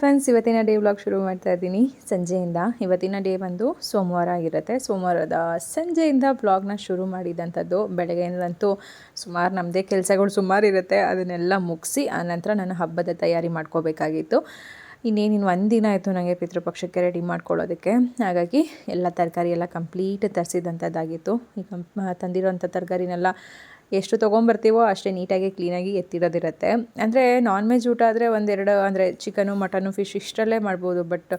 Friends ಇವತ್ತಿನ day vlog ಶುರು ಮಾಡ್ತಾ ಇದ್ದೀನಿ. ಸಂಜೆಯಿಂದ. ಇವತ್ತಿನ ಡೇ ಬಂದು ಸೋಮವಾರ ಆಗಿರುತ್ತೆ. ಸೋಮವಾರದ ಸಂಜೆಯಿಂದ ವ್ಲಾಗ್ನ ಶುರು ಮಾಡಿದಂಥದ್ದು ಬೆಳಗ್ಗೆಯಿಂದಂತೂ ಸುಮಾರು ನಮ್ಮದೇ ಕೆಲಸಗಳು ಸುಮಾರು ಇರುತ್ತೆ. ಅದನ್ನೆಲ್ಲ ಮುಗಿಸಿ, ಆನಂತರ ನಾನು ಹಬ್ಬದ ತಯಾರಿ ಮಾಡ್ಕೋಬೇಕಾಗಿತ್ತು. ಇನ್ನೇನಿನ್ನು ಒಂದು ದಿನ ಆಯಿತು ನನಗೆ ಪಿತೃಪಕ್ಷಕ್ಕೆ ರೆಡಿ ಮಾಡ್ಕೊಳ್ಳೋದಕ್ಕೆ. ಹಾಗಾಗಿ ಎಲ್ಲ ತರಕಾರಿ ಎಲ್ಲ ಕಂಪ್ಲೀಟ್ ತರಿಸಿದಂಥದ್ದಾಗಿತ್ತು. ಈ ಕಂಪ್ ತಂದಿರೋಂಥ ತರಕಾರಿನೆಲ್ಲ ಎಷ್ಟು ತೊಗೊಂಬರ್ತೀವೋ ಅಷ್ಟೇ ನೀಟಾಗಿ ಕ್ಲೀನಾಗಿ ಎತ್ತಿರೋದಿರುತ್ತೆ. ಅಂದರೆ ನಾನ್ ವೆಜ್ ಊಟ ಆದರೆ ಒಂದೆರಡು, ಅಂದರೆ ಚಿಕನು ಮಟನು ಫಿಶ್ ಇಷ್ಟರಲ್ಲೇ ಮಾಡ್ಬೋದು. ಬಟ್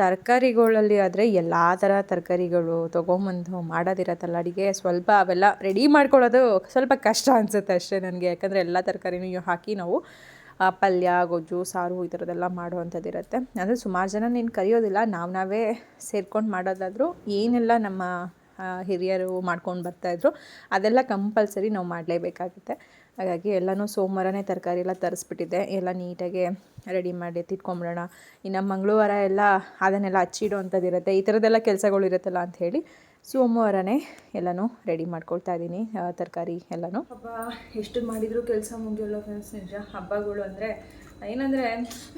ತರಕಾರಿಗಳಲ್ಲಿ ಆದರೆ ಎಲ್ಲ ಥರ ತರಕಾರಿಗಳು ತೊಗೊಂಬಂದು ಮಾಡೋದಿರತ್ತಲ್ಲ ಅಡುಗೆ ಸ್ವಲ್ಪ ಅವೆಲ್ಲ ರೆಡಿ ಮಾಡ್ಕೊಳ್ಳೋದು ಸ್ವಲ್ಪ ಕಷ್ಟ ಅನಿಸುತ್ತೆ ಅಷ್ಟೇ ನನಗೆ. ಯಾಕಂದರೆ ಎಲ್ಲ ತರಕಾರಿನೂ ಹಾಕಿ ನಾವು ಪಲ್ಯ, ಗೊಜ್ಜು, ಸಾರು ಈ ಥರದ್ದೆಲ್ಲ ಮಾಡುವಂಥದ್ದಿರುತ್ತೆ. ಅಂದರೆ ಸುಮಾರು ಜನ ನೀನು ಕರೆಯೋದಿಲ್ಲ, ನಾವು ನಾವೇ ಸೇರ್ಕೊಂಡು ಮಾಡೋದಾದರೂ ಏನೆಲ್ಲ ನಮ್ಮ ಹಿರಿಯರು ಮಾಡ್ಕೊಂಡು ಬರ್ತಾಯಿದ್ರು ಅದೆಲ್ಲ ಕಂಪಲ್ಸರಿ ನಾವು ಮಾಡಲೇಬೇಕಾಗುತ್ತೆ. ಹಾಗಾಗಿ ಎಲ್ಲನೂ ಸೋಮವಾರನೇ ತರಕಾರಿ ಎಲ್ಲ ತರಿಸ್ಬಿಟ್ಟಿದ್ದೆ. ಎಲ್ಲ ನೀಟಾಗಿ ರೆಡಿ ಮಾಡಿ ತಿಟ್ಕೊಂಬಿಡೋಣ ಇನ್ನು ಮಂಗಳವಾರ ಎಲ್ಲ ಅದನ್ನೆಲ್ಲ ಹಚ್ಚಿಡೋವಂಥದ್ದು ಇರುತ್ತೆ. ಈ ಥರದ್ದೆಲ್ಲ ಕೆಲಸಗಳು ಇರುತ್ತಲ್ಲ ಅಂತ ಹೇಳಿ ಸೋಮವಾರನೇ ಎಲ್ಲನೂ ರೆಡಿ ಮಾಡ್ಕೊಳ್ತಾ ಇದ್ದೀನಿ ತರಕಾರಿ ಎಲ್ಲನೂ. ಹಬ್ಬ ಎಷ್ಟು ಮಾಡಿದರೂ ಕೆಲಸ ಮುಗಿಯಲ್ಲ ಫ್ರೆಂಡ್ಸ್ ನಿಜ? ಹಬ್ಬಗಳು ಅಂದರೆ ಏನಂದರೆ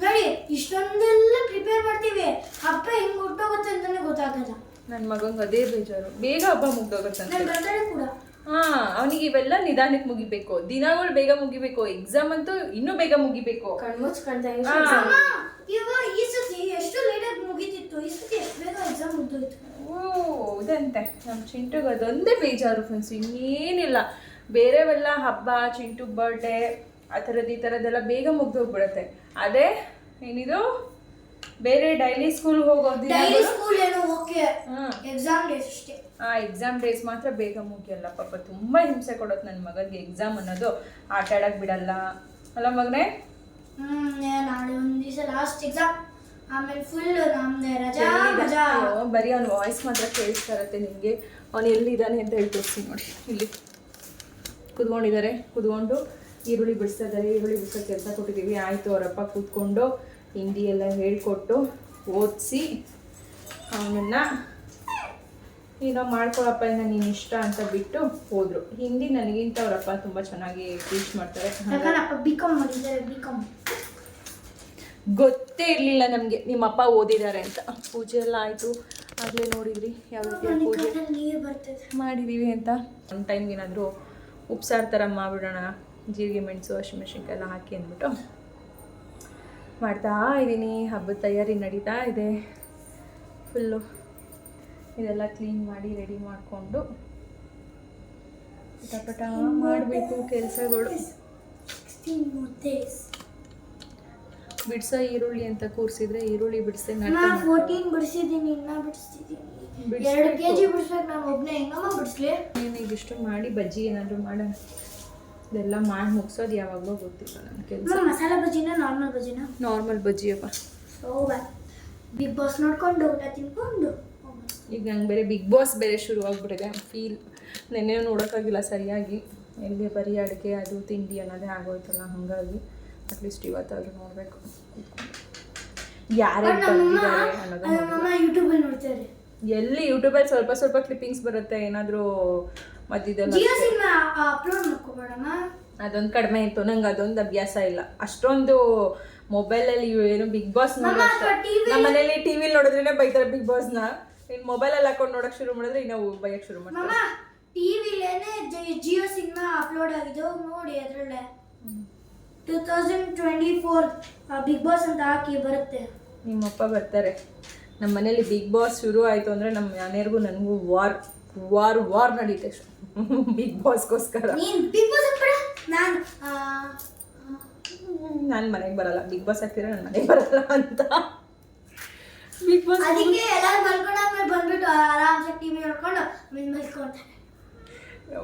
ನೋಡಿ ಇಷ್ಟೊಂದೆಲ್ಲ ಪ್ರಿಪೇರ್ ಮಾಡ್ತೀವಿ. ಹಬ್ಬ ಹೆಂಗ್ ಹುಟ್ಟೋಗುತ್ತೆ ಅಂತಲೇ ಗೊತ್ತಾಗಲ್ಲ. ನನ್ನ ಮಗಂಗೆ ಅದೇ ಬೇಜಾರು. ಬೇಗ ಹಬ್ಬ ಕೂಡ. ಹಾ ಅವನಿಗೆ ಇವೆಲ್ಲ ನಿಧಾನಕ್ಕೆ ಮುಗಿಬೇಕು. ದಿನಗಳು ಬೇಗ ಮುಗಿಬೇಕು. ಎಕ್ಸಾಮ್ ಅಂತೂ ಇನ್ನೂ ಬೇಗ ಮುಗಿಬೇಕು. ಹೌದಂತೆ. ನಮ್ಮ ಚಿಂಟುಗೆ ಅದೊಂದೇ ಬೇಜಾರು ಫ್ರೆಂಡ್ಸ್ ಇನ್ನೇನಿಲ್ಲ. ಬೇರೆವೆಲ್ಲ ಹಬ್ಬ ಚಿಂಟು ಬರ್ಡೇ ಆ ಥರದ್ದು ಈ ಥರದ್ದೆಲ್ಲ ಬೇಗ ಮುಗ್ದೋಗ್ಬಿಡುತ್ತೆ. ಅದೇ ಏನಿದು? ಬೇರೆ ಡೈಲಿ ಸ್ಕೂಲ್ ಹೋಗೋದಿಲ್ಲ ಡೈಲಿ ಸ್ಕೂಲ್ ಏನೋ? ಓಕೆ ಎಕ್ಸಾಮ್ ಡೇಸ್ ಅಷ್ಟೇ. ಆ ಎಕ್ಸಾಮ್ ಡೇಸ್ ಮಾತ್ರ ಬೇಗ ಮುಗಿಯಲ್ಲ ಪಾಪ. ತುಂಬ ಹಿಂಸೆ ಕೊಡೋದು ನನ್ನ ಮಗನಿಗೆ ಎಕ್ಸಾಮ್ ಅನ್ನೋದು. ಆಟ ಆಡಕ್ಕೆ ಬಿಡಲ್ಲ. ಅಲ್ಲ ಮಗನೇ? ನಾಳೆ ಒಂದು ದಿವಸ ಲಾಸ್ಟ್ ಎಕ್ಸಾಮ್ ಆಮೇಲೆ ಫುಲ್ ನಮ್ದೆ ರಜಾ ಅಯ್ಯೋ, ಬರೀ ಅವ್ನ ವಾಯ್ಸ್ ಮಾತ್ರ ಕೇಳಿಸ್ತಾ ಇರತ್ತೆ ನಿಮಗೆ. ಅವ್ನು ಎಲ್ಲಿದ್ದಾನೆ ಅಂತ ಹೇಳಿ ತೋರಿಸ್ತೀನಿ ನೋಡಿ. ಇಲ್ಲಿ. ಕುದ್ಕೊಂಡಿದ್ದಾರೆ ಕುದ್ಕೊಂಡು ಈರುಳ್ಳಿ ಬಿಡಿಸ್ತಾ ಇದ್ದಾರೆ. ಈರುಳ್ಳಿ ಬಿಡಿಸೋ ಕೆಲಸ ಕೊಟ್ಟಿದ್ದೀವಿ. ಆಯಿತು ಅವರಪ್ಪ ಕೂತ್ಕೊಂಡು. ಹಿಂದಿ ಎಲ್ಲ ಹೇಳ್ಕೊಟ್ಟು ಓದಿಸಿ ಅವನನ್ನು ಏನೋ ಮಾಡ್ಕೊಳಪ್ಪ ಇಂದ ನೀನು ಇಷ್ಟ ಅಂತ ಬಿಟ್ಟು ಹೋದರು. ಹಿಂದಿ ನನಗಿಂತ ಅವರಪ್ಪ ತುಂಬ ಚೆನ್ನಾಗಿ ಟೀಚ್ ಮಾಡ್ತಾರೆ. ಗೊತ್ತೇ ಇರಲಿಲ್ಲ ನಮಗೆ ನಿಮ್ಮಪ್ಪ ಓದಿದ್ದಾರೆ ಅಂತ. ಪೂಜೆ ಎಲ್ಲ ಆಯಿತು ಆಗಲೇ ನೋಡಿದ್ರಿ ಯಾವ ಪೂಜೆ ಮಾಡಿದ್ದೀವಿ ಅಂತ. ಒಂದು ಟೈಮ್ಗೆ ಏನಾದರೂ ಉಪ್ಸಾರು ಥರ ಮಾಡಿಬಿಡೋಣ ಜೀರಿಗೆ ಮೆಣಸು ಹಸಿಮೆಣ್ಸಿನ್ಕಾಯಿ ಎಲ್ಲ ಹಾಕಿ ಅಂದ್ಬಿಟ್ಟು ಮಾಡ್ತಾ ಇದ್ದೀನಿ. ಹಬ್ಬದ ತಯಾರಿ ನಡೀತಾ ಇದೆ. ಫುಲ್ಲು ಇದೆಲ್ಲ ಕ್ಲೀನ್ ಮಾಡಿ ರೆಡಿ ಮಾಡಿಕೊಂಡು ಪಟ ಮಾಡಬೇಕು ಕೆಲಸಗಳು. ಬಿಡ್ಸೋ ಈರುಳ್ಳಿ ಅಂತ ಕೂರಿಸಿದ್ರೆ ಈರುಳ್ಳಿ ಬಿಡಿಸಿ ನಾ ನಡ್ಕೊಂಡು ಫೋರ್ಟೀನ್ ಬಿಡಿಸಿದ್ದೀನಿ ಇನ್ನ ಬಿಡಿಸ್ತಿದ್ದೀನಿ. ಎರಡು ಕೆ ಜಿ ಬಿಡಿಸ್ಬೇಕು ನಾನು ಒಬ್ಬನೇ ಹೆಂಗಮ್ಮ ಬಿಡಿಸ್ಲಿ? ನೀನು ಇದಿಷ್ಟು ಮಾಡಿ ಬಜ್ಜಿ ಏನಾದರೂ ಮಾಡೋಣ. ಇದೆಲ್ಲ ಮಾಡಿ ಮುಗಿಸೋದು ಯಾವಾಗಲೂ ಗೊತ್ತಿಲ್ಲ ನನ್ನ ಕೆಲಸ. ಮಸಾಲ ಬಜ್ಜಿನ ನಾರ್ಮಲ್ ಬಜ್ಜಿನ? ನಾರ್ಮಲ್ ಬಜ್ಜಿ ಅಪ್ಪ. ಬಿಗ್ ಬಾಸ್ ನೋಡ್ಕೊಂಡು ಊಟ ತಿನ್ಕೊಂಡು. ಈಗ ನಂಗೆ ಬೇರೆ ಬಿಗ್ ಬಾಸ್ ಬೇರೆ ಶುರು ಆಗ್ಬಿಟ್ಟಿದೆ ಫೀಲ್ ನೆನ್ನೆ ನೋಡೋಕ್ಕಾಗಿಲ್ಲ ಸರಿಯಾಗಿ. ಎಲ್ಲಿ ಬರೀ ಅಡುಗೆ ಅದು ತಿಂಡಿ ಅನ್ನೋದೇ ಆಗೋಯ್ತಲ್ಲ ಹಾಗಾಗಿ. ಅಟ್ಲೀಸ್ಟ್ ಇವತ್ತಾದರೂ ನೋಡಬೇಕು. ಯಾರು ಯೂಟ್ಯೂಬಲ್ಲಿ ನೋಡ್ತಾರೆ ಎಲ್ಲಿ ಯೂಟ್ಯೂಬಲ್ಲಿ ಸ್ವಲ್ಪ ಸ್ವಲ್ಪ ಕ್ಲಿಪ್ಪಿಂಗ್ಸ್ ಬರುತ್ತೆ ಏನಾದರೂ ಮಧ್ಯದಲ್ಲಿ ಜಿಯೋ ಸಿನಿಮಾ ಅಪ್ಲೋಡ್ ಮಾಡ್ಕೋಬೇಡಮ್ಮ ಅದೊಂದು ಕಡಿಮೆ ಇತ್ತು ನಂಗೆ ಅದೊಂದು ಅಭ್ಯಾಸ ಇಲ್ಲ. ಅಷ್ಟೊಂದು ಮೊಬೈಲಲ್ಲಿ ಏನು ಬಿಗ್ ಬಾಸ್ ನಮ್ಮ ಮನೇಲಿ ಟಿವಿ ನೋಡಿದ್ರೆ ಬೈತಾರೆ ಬಿಗ್ ಬಾಸ್ನ ಇನ್ನು ಮೊಬೈಲಲ್ಲಿ ಹಾಕೊಂಡು ನೋಡೋಕೆ ಶುರು ಮಾಡಿದ್ರೆ ಇನ್ನು ಬೈಯಕ್ಕೆ ಶುರು ಮಾಡ್ತಾರೆ. ಟಿವಿಲೇನೆ ಜಿಯೋ ಸಿನಿಮಾ ಅಪ್ಲೋಡ್ ಆಗಿದೆ ನೋಡಿ ಅದರಲ್ಲೇ. Two thousand twenty four Bigg Boss ಅಂತ ಹಾಕಿ ಬರುತ್ತೆ. ನಿಮ್ಮಪ್ಪ ಬರ್ತಾರೆ. ನಮ್ಮ ಮನೇಲಿ ಬಿಗ್ ಬಾಸ್ ಶುರು ಆಯಿತು ಅಂದರೆ ನಮ್ಮ ಮನೆಯವ್ರಿಗೂ ನನಗೂ ವಾರ್ ವಾರ್ ವಾರ್ ನಡೀತೆ ಬಿಗ್ ಬಾಸ್ಗೋಸ್ಕರ ನೀನ್ ನಾನು ಮನೆಗೆ ಬರಲ್ಲ. ಬಿಗ್ ಬಾಸ್ ಹಾಕ್ತೀರಾ ನಾನು ಮನೆಗೆ ಬರಲ್ಲ ಅಂತ. ಬಿಗ್ ಬಾಸ್ ಅದಕ್ಕೆ ಎಲ್ಲರೂ ಮಲ್ಕೊಂಡಾದ್ಮೇಲೆ ಬಂದ್ಬಿಟ್ಟು ಆರಾಮ್ಸೆ ಟಿವಿ ನೋಡ್ಕೊಂಡು ಆಮೇಲೆ ಮಲ್ಕೊಂತಾರೆ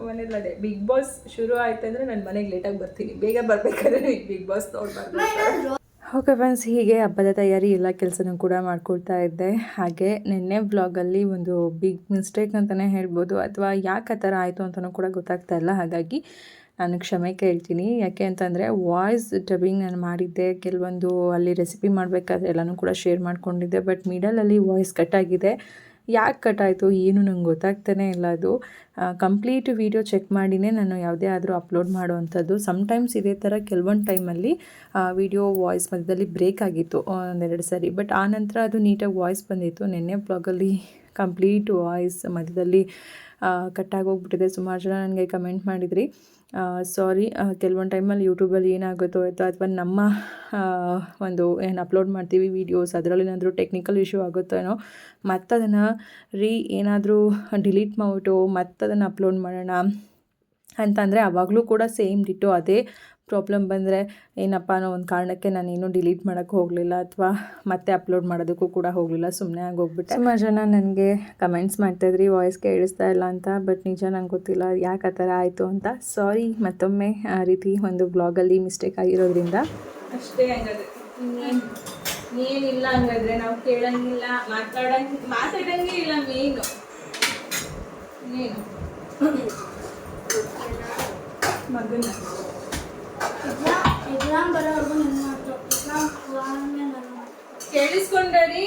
ಮನೇಲಿ ಅದೇ ಬಿಗ್ ಬಾಸ್ ಶುರು ಆಯ್ತು ಅಂದರೆ ನಾನು ಮನೆಗೆ ಲೇಟಾಗಿ ಬರ್ತೀನಿ. ಬೇಗ ಬರಬೇಕಾದ್ರೆ ಬಿಗ್ ಬಾಸ್ ನೋಡ್ಬಾರ್ದು ಓಕೆ ಫ್ರೆಂಡ್ಸ್ ಹೀಗೆ ಹಬ್ಬದ ತಯಾರಿ ಎಲ್ಲ ಕೆಲಸನೂ ಕೂಡ ಮಾಡ್ಕೊಳ್ತಾ ಇದ್ದೆ. ಹಾಗೆ ನಿನ್ನೆ ಬ್ಲಾಗಲ್ಲಿ ಒಂದು ಬಿಗ್ ಮಿಸ್ಟೇಕ್ ಅಂತಲೇ ಹೇಳ್ಬೋದು. ಅಥವಾ ಯಾಕೆ ಆ ಥರ ಆಯಿತು ಅಂತಲೂ ಕೂಡ ಗೊತ್ತಾಗ್ತಾ ಇಲ್ಲ. ಹಾಗಾಗಿ ನಾನು ಕ್ಷಮೆ ಕೇಳ್ತೀನಿ. ಯಾಕೆ ಅಂತಂದರೆ ವಾಯ್ಸ್ ಡಬ್ಬಿಂಗ್ ನಾನು ಮಾಡಿದ್ದೆ. ಕೆಲವೊಂದು ಅಲ್ಲಿ ರೆಸಿಪಿ ಮಾಡಬೇಕಾದ್ರೆ ಎಲ್ಲನೂ ಕೂಡ ಶೇರ್ ಮಾಡ್ಕೊಂಡಿದ್ದೆ. ಬಟ್ ಮಿಡಲಲ್ಲಿ ವಾಯ್ಸ್ ಕಟ್ ಆಗಿದೆ. ಯಾಕೆ ಕಟ್ ಆಯಿತು ಏನು ನಂಗೆ ಗೊತ್ತಾಗ್ತಾನೆ ಇಲ್ಲ ಅದು. ಕಂಪ್ಲೀಟ್ ವೀಡಿಯೋ ಚೆಕ್ ಮಾಡಿನೇ ನಾನು ಯಾವುದೇ ಆದರೂ ಅಪ್ಲೋಡ್ ಮಾಡುವಂಥದ್ದು. ಸಮ್ಟೈಮ್ಸ್ ಇದೇ ಥರ ಕೆಲವೊಂದು ಟೈಮಲ್ಲಿ ವಿಡಿಯೋ ವಾಯ್ಸ್ ಮಧ್ಯದಲ್ಲಿ ಬ್ರೇಕ್ ಆಗಿತ್ತು ಒಂದೆರಡು ಸಾರಿ. ಬಟ್ ಆ ನಂತರ ಅದು ನೀಟಾಗಿ ವಾಯ್ಸ್ ಬಂದಿತ್ತು. ನಿನ್ನೆ ಬ್ಲಾಗಲ್ಲಿ ಕಂಪ್ಲೀಟ್ ವಾಯ್ಸ್ ಮಧ್ಯದಲ್ಲಿ ಕಟ್ಟಾಗಿ ಹೋಗ್ಬಿಟ್ಟಿದೆ. ಸುಮಾರು ಜನ ನನಗೆ ಕಮೆಂಟ್ ಮಾಡಿದ್ರಿ. ಸಾರಿ ಕೆಲವೊಂದು ಟೈಮಲ್ಲಿ ಯೂಟ್ಯೂಬಲ್ಲಿ ಏನಾಗುತ್ತೋ ಆಯಿತು ಅಥವಾ ನಮ್ಮ ಒಂದು ಏನು ಅಪ್ಲೋಡ್ ಮಾಡ್ತೀವಿ ವೀಡಿಯೋಸ್ ಅದರಲ್ಲಿ ಏನಾದರೂ ಟೆಕ್ನಿಕಲ್ ಇಶ್ಯೂ ಆಗುತ್ತೋ ಏನೋ ಮತ್ತೆ ಅದನ್ನು ರೀ ಏನಾದರೂ ಡಿಲೀಟ್ ಮಾಡಿಬಿಟ್ಟು ಮತ್ತೆ ಅದನ್ನು ಅಪ್ಲೋಡ್ ಮಾಡೋಣ ಅಂತಂದರೆ ಆವಾಗಲೂ ಕೂಡ ಸೇಮ್ ಡಿಟೋ ಅದೇ ಪ್ರಾಬ್ಲಮ್ ಬಂದರೆ ಏನಪ್ಪ ಅನ್ನೋ ಒಂದು ಕಾರಣಕ್ಕೆ ನಾನೇನು ಡಿಲೀಟ್ ಮಾಡೋಕ್ಕೆ ಹೋಗಲಿಲ್ಲ ಅಥವಾ ಮತ್ತೆ ಅಪ್ಲೋಡ್ ಮಾಡೋದಕ್ಕೂ ಕೂಡ ಹೋಗಲಿಲ್ಲ ಸುಮ್ಮನೆ ಆಗೋಗ್ಬಿಟ್ಟೆ ತುಂಬ ಜನ ನನಗೆ ಕಮೆಂಟ್ಸ್ ಮಾಡ್ತಾಯಿದ್ರಿ ವಾಯ್ಸ್ ಕೇಳಿಸ್ತಾ ಇಲ್ಲ ಅಂತ ಬಟ್ ನಿಜ ನಂಗೆ ಗೊತ್ತಿಲ್ಲ ಯಾಕೆ ಆ ಥರ ಆಯಿತು ಅಂತ. ಸಾರಿ ಮತ್ತೊಮ್ಮೆ ಆ ರೀತಿ ಒಂದು ಬ್ಲಾಗಲ್ಲಿ ಮಿಸ್ಟೇಕ್ ಆಗಿರೋದ್ರಿಂದ. ಅಷ್ಟೇ ಏನಿಲ್ಲ ಹಂಗಾದ್ರೆ ನಾವು ಕೇಳಂಗಿಲ್ಲ ಮಾತಾಡಂಗ್ ಮಾತಾಡಂಗೆ ಇಲ್ಲ ಮೇನು ಮಗನ. ಎಕ್ಸಾಮ್ ಎಕ್ಸಾಮ್ ಬರೋವರೆಗೂ ನನ್ನ ಮಾತು. ಎಕ್ಸಾಮ್ ಆದ್ಮೇಲೆ ನನ್ನ ಮಾತು. ಕೇಳಿಸ್ಕೊಂಡ್ರಿ?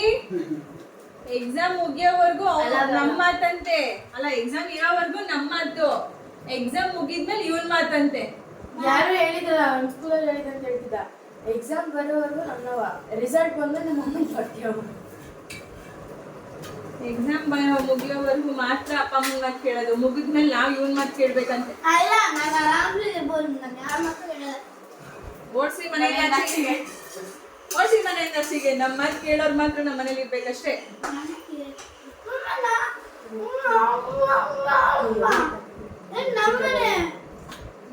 ಎಕ್ಸಾಮ್ ಮುಗಿಯೋವರೆಗೂ ನಮ್ಮ ಮಾತಂತೆ. ಅಲ್ಲ ಎಕ್ಸಾಮ್ ಇರೋವರೆಗೂ ನಮ್ಮ ಮಾತು. ಎಕ್ಸಾಮ್ ಮುಗಿದ್ಮೇಲೆ ಇವನ್ ಮಾತಂತೆ. ಯಾರು ಹೇಳಿದ್ರಲ್ಲ ಅವ್ನ ಸ್ಕೂಲಲ್ಲಿ ಹೇಳಿದಂತ ಹೇಳ್ತಿದ್ದ. ಎಕ್ಸಾಮ್ ಬರೋವರೆಗೂ ನಮ್ಮವ ರಿಸಲ್ಟ್ ಬಂದ್ರೆ ನಮ್ಮ ಅಮ್ಮನ ಬರ್ತೀವ ಎಕ್ಸಾಮ್ ಮುಗಿಯೋವರೆಗೂ ಮಾತ್ರ ಅಪ್ಪ ಅಮ್ಮನ ಮಾತು ಕೇಳೋದು. ಮುಗಿದ್ಮೇಲೆ ನಾವು ಇವನ್ ಮಾತು ಕೇಳ್ಬೇಕಂತೆ. ಅಲ್ಲ ನಾನು ಆರಾಮ್ಲಿ ಇರ್ಬೋದು. ನಾನು ಯಾರ ಮಕ್ಕಳು ಹೇಳಲ್ಲ ಓಡಿಸಿ ಮನೆಯಿಂದ ಓಡಿಸಿ ಮನೆಯಿಂದ ಸಿಗೆ ನಮ್ಮ ಮಾತು ಕೇಳೋರು ಮಾತ್ರ ನಮ್ಮ ಮನೇಲಿ ಇರ್ಬೇಕಷ್ಟೇ.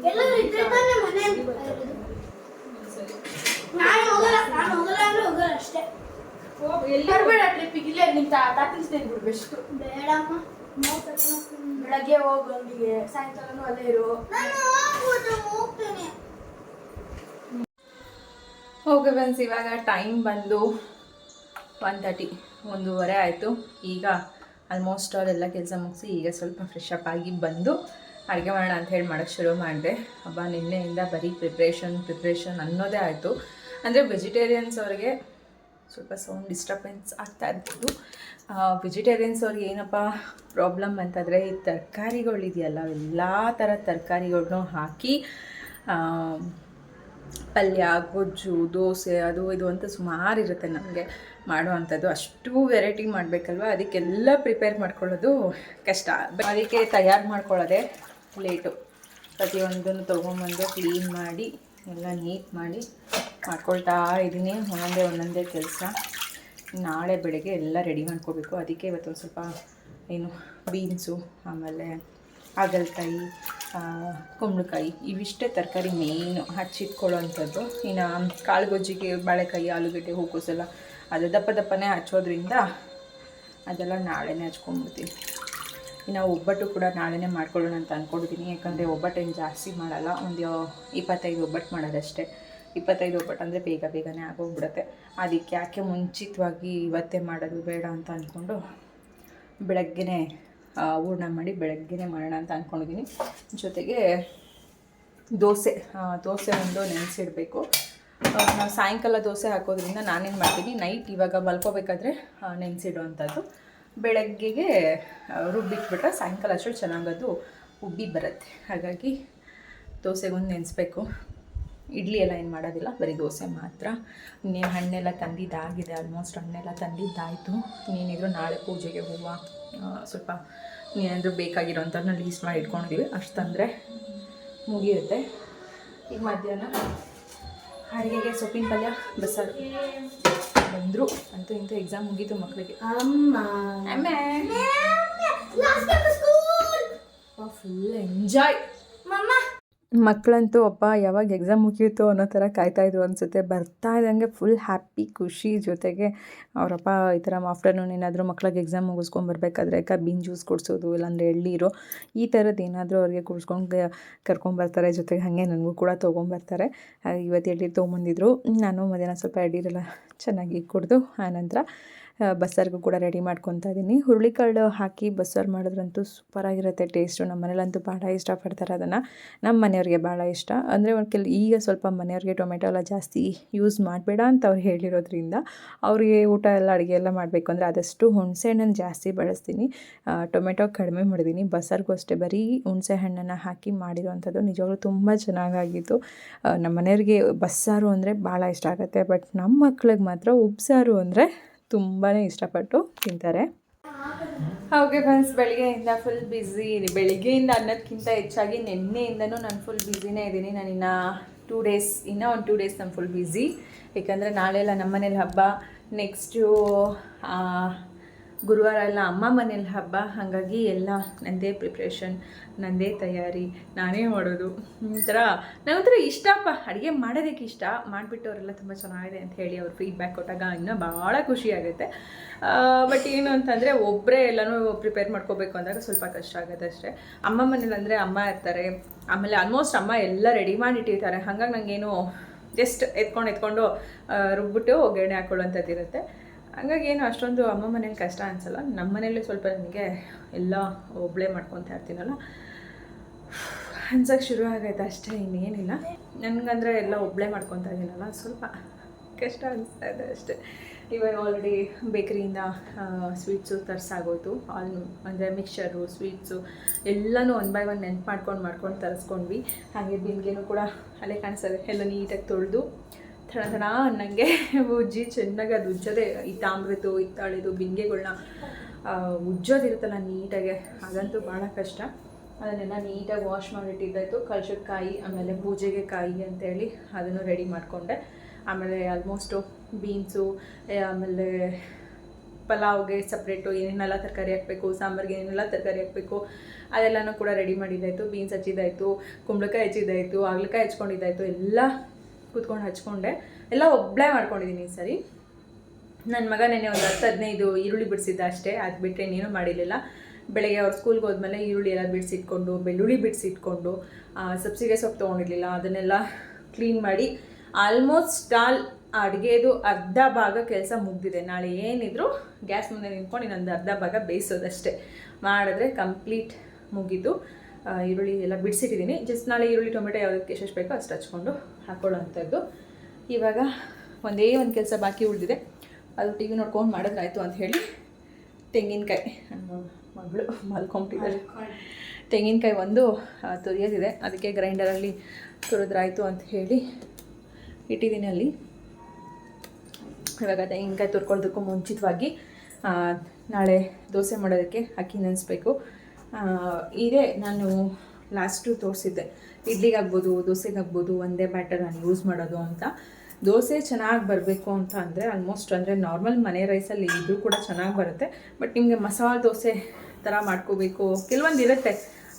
ಎಲ್ಲರೂ ಇದ್ರೆ ತಾನೇ ಮನೆ ಸರಿ ನಾನು ಹೋಗಲ್ಲ ನಾನು ಹೋಗಲ್ಲ ಅಂದ್ರೆ ಹೋಗಲ್ಲ ಅಷ್ಟೇ ಹೋಗ್ ಎಲ್ಲಿ ಬರ್ಬೇಡ ಟ್ರಿಪ್ಪಿಗೆ ಇಲ್ಲೇ ನಿಮ್ ತಾತನ ಸ್ನೇಹ ಬಿಡು ಬೆಸ್ಟ್ ಬೇಡಮ್ಮ. ಬೆಳಗ್ಗೆ ಹೋಗು ಅಲ್ಲಿಗೆ. ಸಾಯಂಕಾಲನೂ ಅಲ್ಲೇ ಇರು. ನಾನು ಹೋಗ್ಬೋದು ಹೋಗ್ತೇನೆ. ಓಕೆ ಫ್ರೆಂಡ್ಸ್ ಇವಾಗ ಟೈಮ್ ಬಂದು ಒನ್ ತರ್ಟಿ ಒಂದೂವರೆ ಆಯಿತು. ಈಗ ಆಲ್ಮೋಸ್ಟ್ ಎಲ್ಲ ಕೆಲಸ ಮುಗಿಸಿ ಈಗ ಸ್ವಲ್ಪ ಫ್ರೆಶ್ ಅಪ್ ಆಗಿ ಬಂದು ಅಡುಗೆ ಮಾಡೋಣ ಅಂತ ಹೇಳಿ ಮಾಡೋಕ್ಕೆ ಶುರು ಮಾಡಿದೆ. ಹಬ್ಬ ನಿನ್ನೆಯಿಂದ ಬರೀ ಪ್ರಿಪ್ರೇಷನ್ ಪ್ರಿಪ್ರೇಷನ್ ಅನ್ನೋದೇ ಆಯಿತು. ಅಂದರೆ ವೆಜಿಟೇರಿಯನ್ಸ್ ಅವ್ರಿಗೆ ಸ್ವಲ್ಪ ಸೌಂಡ್ ಡಿಸ್ಟರ್ಬೆನ್ಸ್ ಆಗ್ತಾ ಇರ್ಬೋದು. ವೆಜಿಟೇರಿಯನ್ಸ್ ಅವ್ರಿಗೆ ಏನಪ್ಪ ಪ್ರಾಬ್ಲಮ್ ಅಂತಂದರೆ ಈ ತರಕಾರಿಗಳಿದೆಯಲ್ಲ, ಎಲ್ಲ ಥರ ತರಕಾರಿಗಳ್ನೂ ಹಾಕಿ ಪಲ್ಯ, ಗೊಜ್ಜು, ದೋಸೆ, ಅದು ಇದು ಅಂತ ಸುಮಾರು ಇರುತ್ತೆ ನಮಗೆ ಮಾಡುವಂಥದ್ದು ಅಷ್ಟು ವೆರೈಟಿ ಮಾಡಬೇಕಲ್ವ? ಅದಕ್ಕೆಲ್ಲ ಪ್ರಿಪೇರ್ ಮಾಡ್ಕೊಳ್ಳೋದು ಕಷ್ಟ. ಅದಕ್ಕೆ ತಯಾರು ಮಾಡ್ಕೊಳ್ಳೋದೇ ಪ್ಲೇಟು ಪ್ರತಿಯೊಂದನ್ನು ತೊಗೊಂಬಂದು ಕ್ಲೀನ್ ಮಾಡಿ, ಎಲ್ಲ ನೀಟ್ ಮಾಡಿ ಮಾಡ್ಕೊಳ್ತಾ ಇದ್ದೀನಿ ಒಂದೊಂದೇ ಒಂದೊಂದೇ ಕೆಲಸ. ನಾಳೆ ಬೆಳಗ್ಗೆ ಎಲ್ಲ ರೆಡಿ ಮಾಡ್ಕೋಬೇಕು. ಅದಕ್ಕೆ ಇವತ್ತೊಂದು ಸ್ವಲ್ಪ ಏನು ಬೀನ್ಸು ಆಮೇಲೆ ಹಾಗಲಕಾಯಿ ಕುಂಬಳಕಾಯಿ, ಇವಿಷ್ಟೇ ತರಕಾರಿ ಮೇಯ್ನು ಹಚ್ಚಿಟ್ಕೊಳ್ಳೋವಂಥದ್ದು. ಇನ್ನು ಕಾಳುಗೊಜ್ಜಿಗೆ ಬಾಳೆಕಾಯಿ, ಆಲೂಗಡ್ಡೆ, ಹೂಕೋಸೆಲ್ಲ ಅದು ದಪ್ಪ ದಪ್ಪನೇ ಹಚ್ಚೋದ್ರಿಂದ ಅದೆಲ್ಲ ನಾಳೆನೇ ಹಚ್ಕೊಂಡ್ಬಿಡ್ತೀನಿ ಇನ್ನು ಒಬ್ಬಟ್ಟು ಕೂಡ ನಾಳೆನೇ ಮಾಡ್ಕೊಳ್ಳೋಣ ಅಂತ ಅಂದ್ಕೊಂಡಿದ್ದೀನಿ ಯಾಕಂದರೆ ಒಬ್ಬಟ್ಟೇನು ಜಾಸ್ತಿ ಮಾಡಲ್ಲ. ಒಂದು ಇಪ್ಪತ್ತೈದು ಒಬ್ಬಟ್ಟು ಮಾಡೋದಷ್ಟೇ. ಇಪ್ಪತ್ತೈದು ಒಬ್ಬಟ್ಟು ಅಂದರೆ ಬೇಗ ಬೇಗನೆ ಆಗೋಗ್ಬಿಡುತ್ತೆ. ಅದಕ್ಕೆ ಯಾಕೆ ಮುಂಚಿತವಾಗಿ ಇವತ್ತೇ ಮಾಡೋದು ಬೇಡ ಅಂತ ಅಂದ್ಕೊಂಡು ಬೆಳಗ್ಗೆನೇ ಹೂರ್ಣ ಮಾಡಿ ಬೆಳಗ್ಗೆನೇ ಮಾಡೋಣ ಅಂತ ಅಂದ್ಕೊಂಡಿದ್ದೀನಿ ಜೊತೆಗೆ ದೋಸೆ ದೋಸೆ ಒಂದು ನೆನೆಸಿಡಬೇಕು. ನಾವು ಸಾಯಂಕಾಲ ದೋಸೆ ಹಾಕೋದ್ರಿಂದ ನಾನೇನು ಮಾಡ್ತೀನಿ, ನೈಟ್ ಇವಾಗ ಮಲ್ಕೋಬೇಕಾದ್ರೆ ನೆನೆಸಿಡುವಂಥದ್ದು. ಬೆಳಗ್ಗೆಗೆ ರುಬ್ಬಿಟ್ಬಿಟ್ರೆ ಸಾಯಂಕಾಲ ಅಷ್ಟು ಚೆನ್ನಾಗದು ಉಬ್ಬಿ ಬರುತ್ತೆ. ಹಾಗಾಗಿ ದೋಸೆಗೊಂದು ನೆನೆಸ್ಬೇಕು. ಇಡ್ಲಿ ಎಲ್ಲ ಏನು ಮಾಡೋದಿಲ್ಲ ಬರೀ ದೋಸೆ ಮಾತ್ರ. ಇನ್ನೇನು ಹಣ್ಣೆಲ್ಲ ತಂದಿದ್ದಾಗಿದೆ ಆಲ್ಮೋಸ್ಟ್ ಹಣ್ಣೆಲ್ಲ ತಂದಿದ್ದಾಯಿತು. ಇನ್ನೇನಿದ್ರು ನಾಳೆ ಪೂಜೆಗೆ ಹೂವು ಸ್ವಲ್ಪ ಏನಾದರೂ ಬೇಕಾಗಿರೋಂಥದ್ದನ್ನ ಲೀಸ್ಟ್ ಮಾಡಿ ಇಟ್ಕೊಂಡಿದ್ದೀವಿ ಅಷ್ಟು ತಂದರೆ ಮುಗಿಯುತ್ತೆ. ಈಗ ಮಧ್ಯಾಹ್ನ ಅಡುಗೆಗೆ ಸೊಪ್ಪಿನ ಪಲ್ಯ ಬಸ್ಸಾರು ಬಂದರು. ಅಂತೂ ಇಂತೂ ಎಕ್ಸಾಮ್ ಮುಗೀತು ಮಕ್ಕಳಿಗೆ ಅಮ್ಮ. ಫುಲ್ ಎಂಜಾಯ್ ಮಕ್ಕಳಂತೂ ಅಪ್ಪ ಯಾವಾಗ ಎಕ್ಸಾಮ್ ಮುಗಿಯುತ್ತೋ ಅನ್ನೋ ಥರ ಕಾಯ್ತಾಯಿದ್ರು ಅನಿಸುತ್ತೆ. ಬರ್ತಾ ಇದ್ದಂಗೆ ಫುಲ್ ಹ್ಯಾಪಿ ಖುಷಿ ಜೊತೆಗೆ ಅವರಪ್ಪ ಈ ಥರ ಆಫ್ಟರ್ನೂನ್ ಏನಾದರೂ ಮಕ್ಳಿಗೆ ಎಕ್ಸಾಮ್ ಮುಗಿಸ್ಕೊಂಬರ್ಬೇಕಾದ್ರೆ ಕಬ್ಬಿನ ಜ್ಯೂಸ್ ಕೊಡಿಸೋದು, ಇಲ್ಲಾಂದರೆ ಎಳ್ಳೀರು ಈ ಥರದ್ದು ಏನಾದರೂ ಅವ್ರಿಗೆ ಕುಡಿಸ್ಕೊಂಡು ಕರ್ಕೊಂಬರ್ತಾರೆ ಜೊತೆಗೆ ಹಾಗೆ ನನಗೂ ಕೂಡ ತೊಗೊಂಬರ್ತಾರೆ ಇವತ್ತು ಎಳ್ಳೀರು ತೊಗೊಂಬಂದಿದ್ರು. ನಾನು ಮಧ್ಯಾಹ್ನ ಸ್ವಲ್ಪ ಎಳ್ಳೀರೆಲ್ಲ ಚೆನ್ನಾಗಿ ಕುಡಿದು ಆನಂತರ ಬಸ್ಸಾರಿಗೂ ಕೂಡ ರೆಡಿ ಮಾಡ್ಕೊತಾ ಇದ್ದೀನಿ ಹುರುಳಿಕಾಳು ಹಾಕಿ ಬಸ್ಸಾರು ಮಾಡಿದ್ರಂತೂ ಸೂಪರಾಗಿರುತ್ತೆ ಟೇಸ್ಟು ನಮ್ಮ ಮನೇಲಂತೂ ಭಾಳ ಇಷ್ಟಪಡ್ತಾರೆ ಅದನ್ನು. ನಮ್ಮ ಮನೆಯವ್ರಿಗೆ ಭಾಳ ಇಷ್ಟ. ಅಂದರೆ ಒಂದು ಕೆಲ, ಈಗ ಸ್ವಲ್ಪ ಮನೆಯವ್ರಿಗೆ ಟೊಮೆಟೊ ಎಲ್ಲ ಜಾಸ್ತಿ ಯೂಸ್ ಮಾಡಬೇಡ ಅಂತ ಅವ್ರು ಹೇಳಿರೋದ್ರಿಂದ ಅವರಿಗೆ ಊಟ ಎಲ್ಲ, ಅಡುಗೆ ಎಲ್ಲ ಮಾಡಬೇಕು. ಅಂದರೆ ಆದಷ್ಟು ಹುಣಸೆ ಹಣ್ಣನ್ನು ಜಾಸ್ತಿ ಬಳಸ್ತೀನಿ. ಟೊಮೆಟೊ ಕಡಿಮೆ ಮಾಡಿದ್ದೀನಿ ಬಸ್ಸಾರಿಗೂ ಅಷ್ಟೇ. ಬರೀ ಹುಣಸೆ ಹಣ್ಣನ್ನು ಹಾಕಿ ಮಾಡಿರೋವಂಥದ್ದು ನಿಜವಾಗ್ಲೂ ತುಂಬ ಚೆನ್ನಾಗಾಗಿತ್ತು. ನಮ್ಮ ಮನೆಯವ್ರಿಗೆ ಬಸ್ಸಾರು ಅಂದರೆ ಭಾಳ ಇಷ್ಟ ಆಗುತ್ತೆ. ಬಟ್ ನಮ್ಮ ಮಕ್ಳಿಗೆ ಮಾತ್ರ ಉಪ್ಸಾರು ಅಂದರೆ ತುಂಬಾ ಇಷ್ಟಪಟ್ಟು ತಿಂತಾರೆ. ಓಕೆ ಫ್ರೆಂಡ್ಸ್ ಬೆಳಗ್ಗೆಯಿಂದ ಫುಲ್ ಬ್ಯುಸಿ ಬೆಳಗ್ಗೆಯಿಂದ ಅನ್ನೋದಕ್ಕಿಂತ ಹೆಚ್ಚಾಗಿ ನಿನ್ನೆಯಿಂದನೂ ನಾನು ಫುಲ್ ಬ್ಯುಸಿನೇ ಇದ್ದೀನಿ. ನಾನು ಇನ್ನು ಟೂ ಡೇಸ್ ಇನ್ನೂ ಒಂದು ಟೂ ಡೇಸ್ ನಾನು ಫುಲ್ ಬ್ಯುಸಿ ಏಕೆಂದರೆ ನಮ್ಮ ಮನೇಲಿ ಹಬ್ಬ. ನೆಕ್ಸ್ಟು ಗುರುವಾರ ಎಲ್ಲ ಅಮ್ಮ ಮನೇಲಿ ಹಬ್ಬ, ಹಾಗಾಗಿ ಎಲ್ಲ ನನ್ನದೇ ಪ್ರಿಪ್ರೇಷನ್ ನನ್ನದೇ ತಯಾರಿ, ನಾನೇ ಮಾಡೋದು. ಒಂಥರ ನನಗೊಂಥರ ಇಷ್ಟಪ್ಪ, ಅಡುಗೆ ಮಾಡೋದಕ್ಕೆ ಇಷ್ಟ. ಮಾಡಿಬಿಟ್ಟು ಅವರೆಲ್ಲ ತುಂಬ ಚೆನ್ನಾಗಿದೆ ಅಂತ ಹೇಳಿ ಅವ್ರು ಫೀಡ್ಬ್ಯಾಕ್ ಕೊಟ್ಟಾಗ ಇನ್ನೂ ಭಾಳ ಖುಷಿ ಆಗುತ್ತೆ. ಬಟ್ ಏನು ಅಂತಂದರೆ ಒಬ್ಬರೇ ಎಲ್ಲನೂ ಪ್ರಿಪೇರ್ ಮಾಡ್ಕೋಬೇಕು ಅಂದಾಗ ಸ್ವಲ್ಪ ಕಷ್ಟ ಆಗುತ್ತೆ ಅಷ್ಟೇ. ಅಮ್ಮ ಮನೇಲಿ ಅಂದರೆ ಅಮ್ಮ ಇರ್ತಾರೆ. ಆಮೇಲೆ ಆಲ್ಮೋಸ್ಟ್ ಅಮ್ಮ ಎಲ್ಲ ರೆಡಿ ಮಾಡಿಟ್ಟಿರ್ತಾರೆ. ಹಾಗಾಗಿ ನನಗೇನು ಜಸ್ಟ್ ಎತ್ಕೊಂಡು ಎತ್ಕೊಂಡು ರುಬ್ಬಿಟ್ಟು ಒಗ್ಗರಣೆ ಹಾಕೊಳ್ಳೋಂಥದ್ದು ಇರುತ್ತೆ ಹಂಗಾಗಿ ಏನು ಅಷ್ಟೊಂದು ಅಮ್ಮ ಮನೇಲಿ ಕಷ್ಟ ಅನಿಸಲ್ಲ. ನಮ್ಮ ಮನೇಲಿ ಸ್ವಲ್ಪ ನನಗೆ ಎಲ್ಲ ಒಬ್ಬಳೇ ಮಾಡ್ಕೊತಾ ಇರ್ತೀನಲ್ಲ. ಅನ್ಸೋಕ್ಕೆ ಶುರು ಆಗೈತೆ ಅಷ್ಟೇ, ಇನ್ನೇನಿಲ್ಲ. ನನಗಂದರೆ ಎಲ್ಲ ಒಬ್ಬಳೇ ಮಾಡ್ಕೊತಾ ಇದ್ದೀನಲ್ಲ, ಸ್ವಲ್ಪ ಕಷ್ಟ ಅನಿಸ್ತಾ ಇದೆ ಅಷ್ಟೇ. ಇವಾಗ ಆಲ್ರೆಡಿ ಬೇಕ್ರಿಯಿಂದ ಸ್ವೀಟ್ಸು ತರಿಸಾಗೋಯ್ತು. ಆಲ್ ಅಂದರೆ ಮಿಕ್ಸರು ಸ್ವೀಟ್ಸು ಎಲ್ಲನೂ ಒನ್ ಬೈ ಒನ್ ನೆನ್ಪು ಮಾಡ್ಕೊಂಡು ಮಾಡ್ಕೊಂಡು ತರಿಸ್ಕೊಂಡ್ವಿ. ಹಾಗೆ ಬಿನ್ಗೆನೂ ಕೂಡ ಅಲ್ಲೇ ಕಾಣಿಸ್ತದೆ, ಎಲ್ಲ ನೀಟಾಗಿ ತೊಳೆದು. ಥಣ ಥಣ ಅನ್ನಂಗೆ ಉಜ್ಜಿ ಚೆನ್ನಾಗಿ ಅದು ಉಜ್ಜೋದೆ ಈ ತಾಮ್ರದ್ದು ಹಿತ್ತಾಳಿದು ಬಿಂಗೆಗಳನ್ನ ಉಜ್ಜೋದಿರುತ್ತಲ್ಲ ನೀಟಾಗೆ. ಅದಂತೂ ಭಾಳ ಕಷ್ಟ. ಅದನ್ನೆಲ್ಲ ನೀಟಾಗಿ ವಾಶ್ ಮಾಡಿಟ್ಟಿದ್ದಾಯಿತು. ಕಳ್ಸಕ್ಕೆ ಕಾಯಿ ಆಮೇಲೆ ಪೂಜೆಗೆ ಕಾಯಿ ಅಂತೇಳಿ ಅದನ್ನು ರೆಡಿ ಮಾಡಿಕೊಂಡೆ. ಆಮೇಲೆ ಆಲ್ಮೋಸ್ಟು ಬೀನ್ಸು ಆಮೇಲೆ ಪಲಾವ್ಗೆ ಸಪ್ರೇಟು ಏನೇನೆಲ್ಲ ತರಕಾರಿ ಹಾಕಬೇಕು, ಸಾಂಬಾರ್ಗೆ ಏನೆಲ್ಲ ತರಕಾರಿ ಹಾಕಬೇಕು, ಅದೆಲ್ಲನೂ ಕೂಡ ರೆಡಿ ಮಾಡಿದ್ದಾಯಿತು. ಬೀನ್ಸ್ ಹಚ್ಚಿದ್ದಾಯಿತು, ಕುಂಬಳಕಾಯಿ ಹಚ್ಚಿದ್ದಾಯಿತು, ಹಾಗಲಕಾಯಿ ಹಚ್ಕೊಂಡಿದ್ದಾಯಿತು. ಎಲ್ಲ ಕೂತ್ಕೊಂಡು ಹಚ್ಕೊಂಡೆ. ಎಲ್ಲ ಒಬ್ಬಳೇ ಮಾಡ್ಕೊಂಡಿದ್ದೀನಿ ಈ ಸರಿ. ನನ್ನ ಮಗ ನೆನೆ ಒಂದು ಹತ್ತು ಹದಿನೈದು ಈರುಳ್ಳಿ ಬಿಡಿಸಿದ್ದ ಅಷ್ಟೇ. ಅದು ಬಿಟ್ಟರೆ ಇನ್ನೇನು ಮಾಡಿರಲಿಲ್ಲ. ಬೆಳಗ್ಗೆ ಅವ್ರು ಸ್ಕೂಲ್ಗೆ ಹೋದ್ಮೇಲೆ ಈರುಳ್ಳಿ ಎಲ್ಲ ಬಿಡಿಸಿಟ್ಕೊಂಡು, ಬೆಳ್ಳುಳ್ಳಿ ಬಿಡಿಸಿಟ್ಕೊಂಡು ಸಬ್ಸಿಗೆ ಸೊಪ್ಪು ತೊಗೊಂಡಿರಲಿಲ್ಲ. ಅದನ್ನೆಲ್ಲ ಕ್ಲೀನ್ ಮಾಡಿ ಆಲ್ಮೋಸ್ಟ್ ಆಲ್ ಅಡುಗೆದು ಅರ್ಧ ಭಾಗ ಕೆಲಸ ಮುಗ್ದಿದೆ. ನಾಳೆ ಏನಿದ್ರು ಗ್ಯಾಸ್ ಮುಂದೆ ನಿಂತ್ಕೊಂಡು ಇನ್ನೊಂದು ಅರ್ಧ ಭಾಗ ಬೇಯಿಸೋದಷ್ಟೇ. ಮಾಡಿದ್ರೆ ಕಂಪ್ಲೀಟ್ ಮುಗೀತು. ಈರುಳ್ಳಿ ಎಲ್ಲ ಬಿಡಿಸಿಟ್ಟಿದ್ದೀನಿ. ಜಸ್ಟ್ ನಾಳೆ ಈರುಳ್ಳಿ, ಟೊಮೆಟೊ ಯಾವುದಕ್ಕೆ ಎಷ್ಟು ಬೇಕೋ ಅಷ್ಟು ಹಚ್ಕೊಂಡು ಹಾಕೊಳ್ಳೋವಂಥದ್ದು. ಇವಾಗ ಒಂದೇ ಒಂದು ಕೆಲಸ ಬಾಕಿ ಉಳಿದಿದೆ. ಅದು ಟಿ ವಿ ನೋಡ್ಕೊಂಡು ಮಾಡಿದ್ರಾಯ್ತು ಅಂತ ಹೇಳಿ ತೆಂಗಿನಕಾಯಿ ಮಗಳು ಮಲ್ಕೊಂಬಿಟ್ಟಿದ್ದಾರೆ. ತೆಂಗಿನಕಾಯಿ ಒಂದು ತುರಿಯೋದಿದೆ. ಅದಕ್ಕೆ ಗ್ರೈಂಡರಲ್ಲಿ ತುರಿದ್ರಾಯ್ತು ಅಂತ ಹೇಳಿ ಇಟ್ಟಿದ್ದೀನಿ ಅಲ್ಲಿ. ಇವಾಗ ತೆಂಗಿನಕಾಯಿ ತುರ್ಕೊಳ್ಳೋದಕ್ಕೂ ಮುಂಚಿತವಾಗಿ ನಾಳೆ ದೋಸೆ ಮಾಡೋದಕ್ಕೆ ಅಕ್ಕಿ ನೆನೆಸ್ಬೇಕು. ಇದೇ. ನಾನು ಲಾಸ್ಟು ತೋರಿಸಿದ್ದೆ. ಇಡ್ಲಿಗಾಗ್ಬೋದು ದೋಸೆಗಾಗ್ಬೋದು ಒಂದೇ ಬ್ಯಾಟರ್ ನಾನು ಯೂಸ್ ಮಾಡೋದು ಅಂತ. ದೋಸೆ ಚೆನ್ನಾಗಿ ಬರಬೇಕು ಅಂತ ಅಂದರೆ ಆಲ್ಮೋಸ್ಟ್ ಅಂದರೆ ನಾರ್ಮಲ್ ಮನೆ ರೈಸಲ್ಲಿ ಇದು ಕೂಡ ಚೆನ್ನಾಗಿ ಬರುತ್ತೆ. ಬಟ್ ನಿಮಗೆ ಮಸಾಲೆ ದೋಸೆ ಥರ ಮಾಡ್ಕೋಬೇಕು. ಕೆಲವೊಂದು ಇರುತ್ತೆ.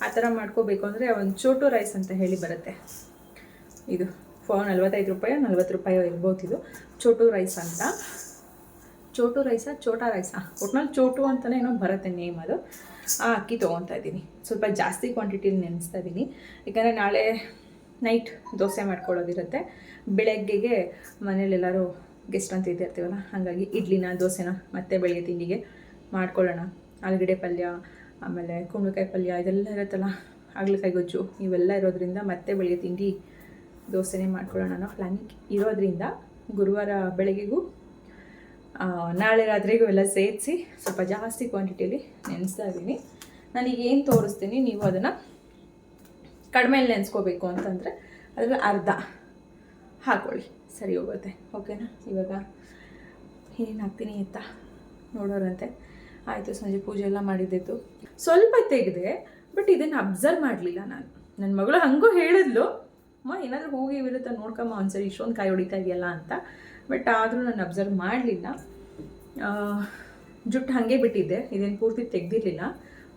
ಆ ಥರ ಮಾಡ್ಕೋಬೇಕು ಅಂದರೆ ಒಂದು ಚೋಟು ರೈಸ್ ಅಂತ ಹೇಳಿ ಬರುತ್ತೆ. ಇದು ಫೋ ನಲ್ವತ್ತೈದು ರೂಪಾಯಿ, ನಲ್ವತ್ತು ರೂಪಾಯಿ ಇರ್ಬೋದು ಇದು. ಚೋಟು ರೈಸ್ ಅಂತ. ಚೋಟು ರೈಸಾ ಚೋಟಾ ರೈಸಾ ಒಟ್ನಲ್ಲಿ ಚೋಟು ಅಂತಲೇ ಏನೋ ಬರುತ್ತೆ ನೇಮ್ ಅದು. ಆ ಅಕ್ಕಿ ತೊಗೊತಾ ಇದ್ದೀನಿ. ಸ್ವಲ್ಪ ಜಾಸ್ತಿ ಕ್ವಾಂಟಿಟಿಲಿ ನೆನೆಸ್ತಾ ಇದ್ದೀನಿ. ಯಾಕಂದರೆ ನಾಳೆ ನೈಟ್ ದೋಸೆ ಮಾಡ್ಕೊಳ್ಳೋದಿರುತ್ತೆ. ಬೆಳಗ್ಗೆಗೆ ಮನೇಲಿ ಎಲ್ಲರೂ ಗೆಸ್ಟ್ ಅಂತ ಇದ್ದಿರ್ತೀವಲ್ಲ, ಹಾಗಾಗಿ ಇಡ್ಲಿನ, ದೋಸೆನ ಮತ್ತೆ ಬೆಳಗ್ಗೆ ತಿಂಡಿಗೆ ಮಾಡ್ಕೊಳ್ಳೋಣ. ಆಲೂಗಡ್ಡೆ ಪಲ್ಯ, ಆಮೇಲೆ ಕುಂಬಳಕಾಯಿ ಪಲ್ಯ ಇದೆಲ್ಲ ಇರುತ್ತಲ್ಲ, ಹಾಗಲಕಾಯಿ ಗೊಜ್ಜು, ಇವೆಲ್ಲ ಇರೋದ್ರಿಂದ ಮತ್ತೆ ಬೆಳಗ್ಗೆ ತಿಂಡಿ ದೋಸೆನೇ ಮಾಡ್ಕೊಳ್ಳೋಣ ಅನ್ನೋ ಪ್ಲ್ಯಾನಿಂಗ್ ಇರೋದ್ರಿಂದ ಗುರುವಾರ ಬೆಳಗ್ಗೆಗೂ ನಾಳೆ ರಾತ್ರಿಗೂ ಎಲ್ಲ ಸೇರಿಸಿ ಸ್ವಲ್ಪ ಜಾಸ್ತಿ ಕ್ವಾಂಟಿಟಿಯಲ್ಲಿ ನೆನೆಸ್ತಾ ಇದ್ದೀನಿ. ಏನು ತೋರಿಸ್ತೀನಿ, ನೀವು ಅದನ್ನು ಕಡಿಮೆಯಲ್ಲಿ ನೆನೆಸ್ಕೋಬೇಕು ಅಂತಂದರೆ ಅದರಲ್ಲಿ ಅರ್ಧ ಹಾಕೊಳ್ಳಿ. ಸರಿ ಹೋಗುತ್ತೆ, ಓಕೆನಾ? ಇವಾಗ ಏನು ಹಾಕ್ತೀನಿ ಅಂತ ನೋಡೋರಂತೆ. ಆಯಿತು, ಸಂಜೆ ಪೂಜೆ ಎಲ್ಲ ಮಾಡಿದ್ದಿತ್ತು ಸ್ವಲ್ಪ ತೆಗೆದೆ ಬಟ್ ಇದನ್ನು ಅಬ್ಸರ್ವ್ ಮಾಡಲಿಲ್ಲ ನಾನು. ನನ್ನ ಮಗಳು ಹಂಗೂ ಹೇಳಿದ್ಲು, ಅಮ್ಮ, ಏನಾದರೂ ಹೋಗಿ ಇರುತ್ತೆ ನೋಡ್ಕಮ್ಮ, ಒಂದ್ಸರಿ ಇಷ್ಟೊಂದು ಕಾಯಿ ಹೊಡಿತಾ ಇದೆಯಲ್ಲ ಅಂತ. ಬಟ್ ಆದರೂ ನಾನು ಅಬ್ಸರ್ವ್ ಮಾಡಲಿಲ್ಲ. ಜುಟ್ಟು ಹಾಗೆ ಬಿಟ್ಟಿದ್ದೆ, ಇದೇನು ಪೂರ್ತಿ ತೆಗ್ದಿರಲಿಲ್ಲ.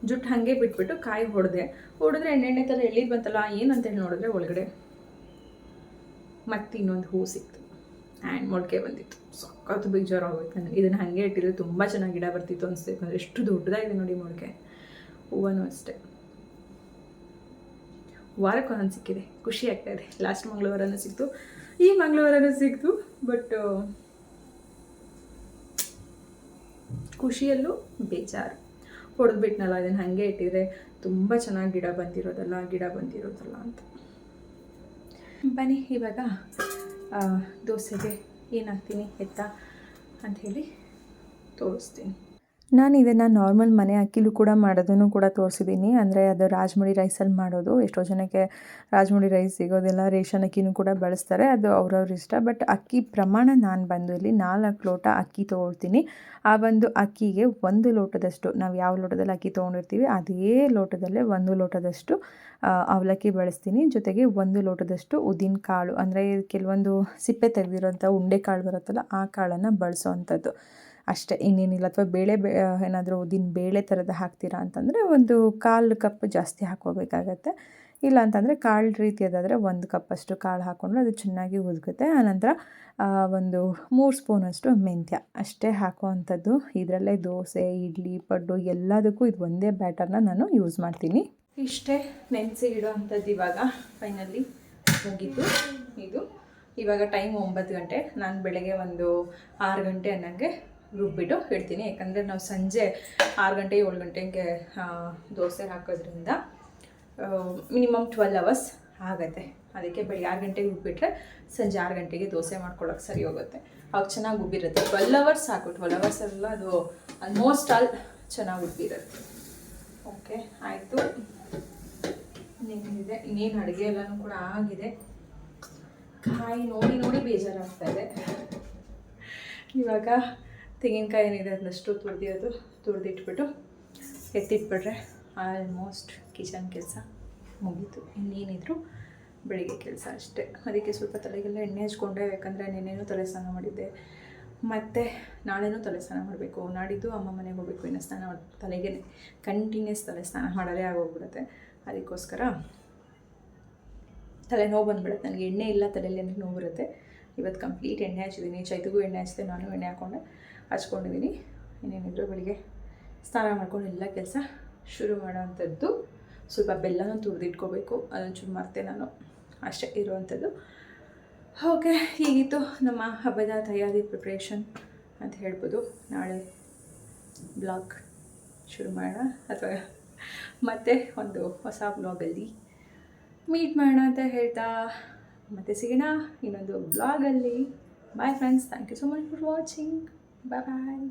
ಜುಟ್ಟು ಹಾಗೆ ಬಿಟ್ಬಿಟ್ಟು ಕಾಯಿ ಹೊಡೆದೆ. ಹೊಡೆದ್ರೆ ಎಣ್ಣೆಣ್ಣೆ ಥರ ಎಳ್ಳಿದ್ ಬಂತಲ್ಲ, ಏನಂತೇಳಿ ನೋಡಿದ್ರೆ ಒಳಗಡೆ ಮತ್ತೆ ಇನ್ನೊಂದು ಹೂ ಸಿಕ್ತು. ಆ್ಯಂಡ್ ಮೊಳಕೆ ಬಂದಿತ್ತು. ಸಖತ್ತು ಬೇಜಾರಾಗೋಯ್ತು ನನಗೆ. ಇದನ್ನು ಹಾಗೆ ಇಟ್ಟಿದ್ರೆ ತುಂಬ ಚೆನ್ನಾಗಿ ಗಿಡ ಬರ್ತಿತ್ತು ಅನಿಸ್ತು. ಅಂದರೆ ಎಷ್ಟು ದೊಡ್ಡದಾಗಿದೆ ನೋಡಿ ಮೊಳಕೆ. ಹೂವನೂ ಅಷ್ಟೇ. ವಾರಕ್ಕೆ ಒಂದೊಂದು ಸಿಕ್ಕಿದೆ. ಖುಷಿ ಆಗ್ತಾ ಇದೆ. ಲಾಸ್ಟ್ ಮಂಗಳವಾರನೂ ಸಿಕ್ತು. ಈ ಮಂಗಳವಾರನೂ ಸಿಗ್ತು ಬಟ್ ಖುಷಿಯಲ್ಲೂ ಬೇಜಾರು. ಹೊಡೆದ್ಬಿಟ್ನಲ್ಲ ಅದನ್ನು ಹಾಗೆ ಇಟ್ಟಿದ್ರೆ ತುಂಬ ಚೆನ್ನಾಗಿ ಗಿಡ ಬಂದಿರೋದಲ್ಲ ಗಿಡ ಬಂದಿರೋದಲ್ಲ ಅಂತ. ಬನ್ನಿ, ಇವಾಗ ದೋಸೆಗೆ ಏನಾಗ್ತೀನಿ ಎತ್ತ ಅಂಥೇಳಿ ತೋರಿಸ್ತೀನಿ. ನಾನು ಇದನ್ನು ನಾರ್ಮಲ್ ಮನೆ ಅಕ್ಕಿಲೂ ಕೂಡ ಮಾಡೋದನ್ನು ಕೂಡ ತೋರಿಸಿದ್ದೀನಿ ಅಂದರೆ ಅದು ರಾಜ್ಮುಡಿ ರೈಸಲ್ಲಿ ಮಾಡೋದು. ಎಷ್ಟೋ ಜನಕ್ಕೆ ರಾಜ್ಮುಡಿ ರೈಸ್ ಸಿಗೋದಿಲ್ಲ, ರೇಷನ್ ಅಕ್ಕಿನೂ ಕೂಡ ಬಳಸ್ತಾರೆ. ಅದು ಅವ್ರವ್ರ ಇಷ್ಟ. ಬಟ್ ಅಕ್ಕಿ ಪ್ರಮಾಣ ನಾನು ಬಂದು ಇಲ್ಲಿ ನಾಲ್ಕು ಲೋಟ ಅಕ್ಕಿ ತೊಗೊಳ್ತೀನಿ ಆ ಒಂದು ಅಕ್ಕಿಗೆ ಒಂದು ಲೋಟದಷ್ಟು, ನಾವು ಯಾವ ಲೋಟದಲ್ಲಿ ಅಕ್ಕಿ ತೊಗೊಂಡಿರ್ತೀವಿ, ಅದೇ ಲೋಟದಲ್ಲೇ ಒಂದು ಲೋಟದಷ್ಟು ಅವಲಕ್ಕಿ ಬಳಸ್ತೀನಿ. ಜೊತೆಗೆ ಒಂದು ಲೋಟದಷ್ಟು ಉದ್ದಿನ ಕಾಳು. ಅಂದರೆ ಕೆಲವೊಂದು ಸಿಪ್ಪೆ ತೆಗೆದಿರೋಂಥ ಉಂಡೆ ಕಾಳು ಬರುತ್ತಲ್ಲ, ಆ ಕಾಳನ್ನು ಬಳಸೋವಂಥದ್ದು ಅಷ್ಟೇ, ಇನ್ನೇನಿಲ್ಲ. ಅಥವಾ ಬೇಳೆ ಬೇ ಏನಾದರೂ ಉದ್ದಿನ ಬೇಳೆ ಥರದ ಹಾಕ್ತೀರಾ ಅಂತಂದರೆ ಒಂದು ಕಾಲು ಕಪ್ ಜಾಸ್ತಿ ಹಾಕ್ಕೋಬೇಕಾಗತ್ತೆ. ಇಲ್ಲ ಅಂತಂದರೆ ಕಾಳು ರೀತಿಯದಾದರೆ ಒಂದು ಕಪ್ಪಷ್ಟು ಕಾಳು ಹಾಕ್ಕೊಂಡ್ರೆ ಅದು ಚೆನ್ನಾಗಿ ಉದುಗುತ್ತೆ ಆನಂತರ ಒಂದು ಮೂರು ಸ್ಪೂನಷ್ಟು ಮೆಂತ್ಯ ಅಷ್ಟೇ ಹಾಕುವಂಥದ್ದು. ಇದರಲ್ಲೇ ದೋಸೆ, ಇಡ್ಲಿ, ಪಡ್ಡು ಎಲ್ಲದಕ್ಕೂ ಇದು ಒಂದೇ ಬ್ಯಾಟರ್ನ ನಾನು ಯೂಸ್ ಮಾಡ್ತೀನಿ. ಇಷ್ಟೇ ನೆನೆಸಿ ಇಡೋವಂಥದ್ದು ಇವಾಗ ಫೈನಲಿ ಮುಗೀತು ಇದು. ಇವಾಗ ಟೈಮ್ ಒಂಬತ್ತು ಗಂಟೆ. ನಾನು ಬೆಳಗ್ಗೆ ಒಂದು ಆರು ಗಂಟೆ ಅನ್ನಂಗೆ ರುಬ್ಬಿಟ್ಟು ಇಡ್ತೀನಿ. ಯಾಕಂದರೆ ನಾವು ಸಂಜೆ ಆರು ಗಂಟೆ, ಏಳು ಗಂಟೆಗೆ ದೋಸೆ ಹಾಕೋದ್ರಿಂದ ಮಿನಿಮಮ್ ಟ್ವೆಲ್ ಅವರ್ಸ್ ಆಗುತ್ತೆ. ಅದಕ್ಕೆ ಬೆಳಿಗ್ಗೆ ಆರು ಗಂಟೆಗೆ ರುಬ್ಬಿಟ್ರೆ ಸಂಜೆ ಆರು ಗಂಟೆಗೆ ದೋಸೆ ಮಾಡ್ಕೊಳ್ಳೋಕೆ ಸರಿ ಹೋಗುತ್ತೆ. ಅವಾಗ ಚೆನ್ನಾಗಿ ಉಬ್ಬಿರುತ್ತೆ ಟ್ವೆಲ್ ಅವರ್ಸ್ ಸಾಕು. ಟ್ವೆಲ್ ಅವರ್ಸ್ ಎಲ್ಲ ಅದು ಆಲ್ಮೋಸ್ಟ್ ಆಲ್ ಚೆನ್ನಾಗಿ ಉಬ್ಬಿರುತ್ತೆ ಓಕೆ ಆಯಿತು. ಇನ್ನೇನಿದೆ? ಇನ್ನೇನು ಅಡುಗೆ ಎಲ್ಲನೂ ಕೂಡ ಆಗಿದೆ. ಕಾಯಿ ನೋಡಿ ನೋಡಿ ಬೇಜಾರಾಗ್ತಾ ಇದೆ. ಇವಾಗ ತೆಂಗಿನಕಾಯಿ ಏನಿದೆ ಅದನ್ನಷ್ಟು ತುರಿದಿರೋದು ತುರಿದಿಟ್ಬಿಟ್ಟು ಎತ್ತಿಟ್ಬಿಟ್ರೆ ಆಲ್ಮೋಸ್ಟ್ ಕಿಚನ್ ಕೆಲಸ ಮುಗೀತು. ಇನ್ನೇನಿದ್ರು ಬೆಳಿಗ್ಗೆ ಕೆಲಸ ಅಷ್ಟೇ. ಅದಕ್ಕೆ ಸ್ವಲ್ಪ ತಲೆಗೆಲ್ಲ ಎಣ್ಣೆ ಹಚ್ಕೊಂಡೆ, ಯಾಕಂದರೆ ನೆನ್ನೆನೂ ತಲೆ ಸ್ನಾನ ಮಾಡಿದ್ದೆ. ಮತ್ತು ನಾಳೆನೂ ತಲೆ ಸ್ನಾನ ಮಾಡಬೇಕು. ನಾಡಿದ್ದು ಅಮ್ಮ ಮನೆಗೆ ಹೋಗಬೇಕು. ಇನ್ನು ಸ್ನಾನ ತಲೆಗೆ ಕಂಟಿನ್ಯೂಸ್ ತಲೆ ಸ್ನಾನ ಮಾಡೋದೇ ಆಗೋಗ್ಬಿಡುತ್ತೆ. ಅದಕ್ಕೋಸ್ಕರ ತಲೆನೋವು ಬಂದ್ಬಿಡುತ್ತೆ. ನನಗೆ ಎಣ್ಣೆ ಇಲ್ಲ ತಲೆಯಲ್ಲಿ ಅಂದರೆ ನೋವು ಬರುತ್ತೆ. ಇವತ್ತು ಕಂಪ್ಲೀಟ್ ಎಣ್ಣೆ ಹಚ್ಚಿದ್ದೀನಿ. ಚೈತಿಗೂ ಎಣ್ಣೆ ಹಚ್ಚಿದೆ, ನಾನು ಎಣ್ಣೆ ಹಾಕ್ಕೊಂಡು ಹಚ್ಕೊಂಡಿದ್ದೀನಿ. ಇನ್ನೇನಿದ್ರು ಬೆಳಿಗ್ಗೆ ಸ್ನಾನ ಮಾಡ್ಕೊಂಡು ಎಲ್ಲ ಕೆಲಸ ಶುರು ಮಾಡೋವಂಥದ್ದು. ಸ್ವಲ್ಪ ಬೆಲ್ಲನೂ ತುರಿದಿಟ್ಕೋಬೇಕು. ಅದೊಂಚೂರು ಮರ್ತೆ ನಾನು. ಅಷ್ಟೇ ಇರುವಂಥದ್ದು. ಓಕೆ, ಹೀಗಿತ್ತು ನಮ್ಮ ಹಬ್ಬದ ತಯಾರಿ ಪ್ರಿಪ್ರೇಷನ್ ಅಂತ ಹೇಳ್ಬೋದು. ನಾಳೆ ಬ್ಲಾಗ್ ಶುರು ಮಾಡೋಣ. ಅಥವಾ ಮತ್ತೆ ಒಂದು ಹೊಸ ಬ್ಲಾಗಲ್ಲಿ ಮೀಟ್ ಮಾಡೋಣ ಅಂತ ಹೇಳ್ತಾ ಮತ್ತೆ ಸಿಗೋಣ ಇನ್ನೊಂದು ಬ್ಲಾಗಲ್ಲಿ bye friends thank you so much for watching bye bye